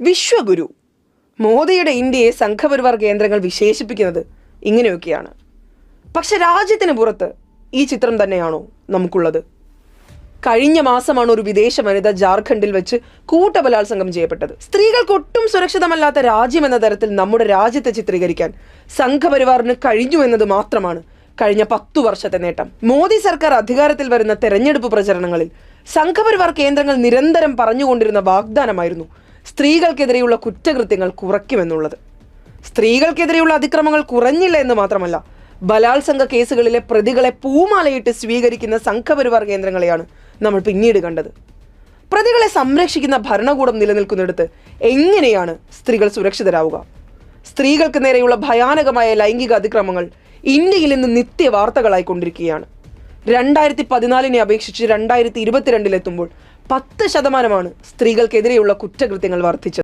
വിശ്വഗുരു. മോദിയുടെ ഇന്ത്യയെ സംഘപരിവാർ കേന്ദ്രങ്ങൾ വിശേഷിപ്പിക്കുന്നത് ഇങ്ങനെയൊക്കെയാണ്. പക്ഷെ രാജ്യത്തിന് പുറത്ത് ഈ ചിത്രം തന്നെയാണോ നമുക്കുള്ളത്? കഴിഞ്ഞ മാസമാണ് ഒരു വിദേശ വനിത ജാർഖണ്ഡിൽ വെച്ച് കൂട്ടബലാത്സംഗം ചെയ്യപ്പെട്ടത്. സ്ത്രീകൾക്ക് ഒട്ടും സുരക്ഷിതമല്ലാത്ത രാജ്യം എന്ന തരത്തിൽ നമ്മുടെ രാജ്യത്തെ ചിത്രീകരിക്കാൻ സംഘപരിവാറിന് കഴിഞ്ഞു എന്നത് മാത്രമാണ് കഴിഞ്ഞ പത്തു വർഷത്തെ നേട്ടം. മോദി സർക്കാർ അധികാരത്തിൽ വരുന്ന തെരഞ്ഞെടുപ്പ് പ്രചരണങ്ങളിൽ സംഘപരിവാർ കേന്ദ്രങ്ങൾ നിരന്തരം പറഞ്ഞുകൊണ്ടിരുന്ന വാഗ്ദാനമായിരുന്നു സ്ത്രീകൾക്കെതിരെയുള്ള കുറ്റകൃത്യങ്ങൾ കുറയ്ക്കുമെന്നുള്ളത്. സ്ത്രീകൾക്കെതിരെയുള്ള അതിക്രമങ്ങൾ കുറഞ്ഞില്ല എന്ന് മാത്രമല്ല ബലാത്സംഗ കേസുകളിലെ പ്രതികളെ പൂമാലയിട്ട് സ്വീകരിക്കുന്ന സംഘപരിവാർ കേന്ദ്രങ്ങളെയാണ് നമ്മൾ പിന്നീട് കണ്ടത്. പ്രതികളെ സംരക്ഷിക്കുന്ന ഭരണകൂടം നിലനിൽക്കുന്നിടത്ത് എങ്ങനെയാണ് സ്ത്രീകൾ സുരക്ഷിതരാവുക? സ്ത്രീകൾക്ക് നേരെയുള്ള ഭയാനകമായ ലൈംഗിക അതിക്രമങ്ങൾ ഇന്ത്യയിൽ ഇന്ന് നിത്യ വാർത്തകളായിക്കൊണ്ടിരിക്കുകയാണ്. രണ്ടായിരത്തി പതിനാലിനെ അപേക്ഷിച്ച് രണ്ടായിരത്തി ഇരുപത്തിരണ്ടിലെത്തുമ്പോൾ പത്ത് ശതമാനമാണ് സ്ത്രീകൾക്കെതിരെയുള്ള കുറ്റകൃത്യങ്ങൾ വർദ്ധിച്ചത്.